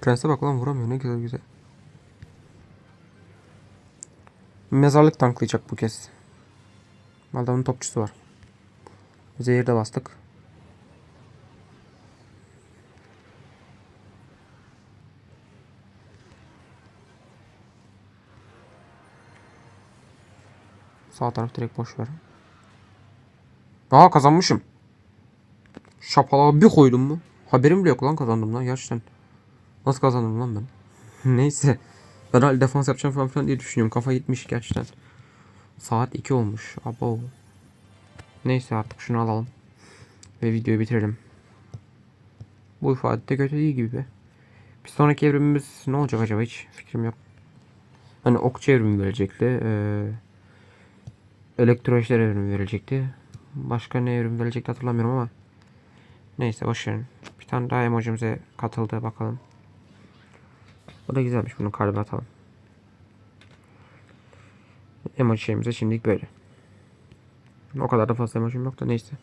Prense bak lan vuramıyor ne güzel güzel. Mezarlık tanklayacak bu kez. Adamın topçusu var. Zehir de bastık. Sağ taraf direkt boş ver. Aa kazanmışım. Şapalağı bir koydum mu? Haberim bile yok lan kazandım lan gerçekten. Nasıl kazandım lan ben? Neyse. Ben herhalde defans yapacağım falan filan diye düşünüyorum. Kafa gitmiş gerçekten. Saat 2 olmuş. Abo. Neyse artık şunu alalım. Ve videoyu bitirelim. Bu ifade de kötü değil gibi. Bir sonraki evrimimiz ne olacak acaba hiç fikrim yok. Hani okçu evrimi verecekti. Ee, elektroşler evrimi verilecekti. Başka ne evrim verecekti hatırlamıyorum ama. Neyse boşverin. Bir tane daha emojimize katıldı bakalım. O da güzelmiş bunu kalbe atalım. Emoji şeyimize şimdilik böyle. O kadar da fazla emojim yok da neyse.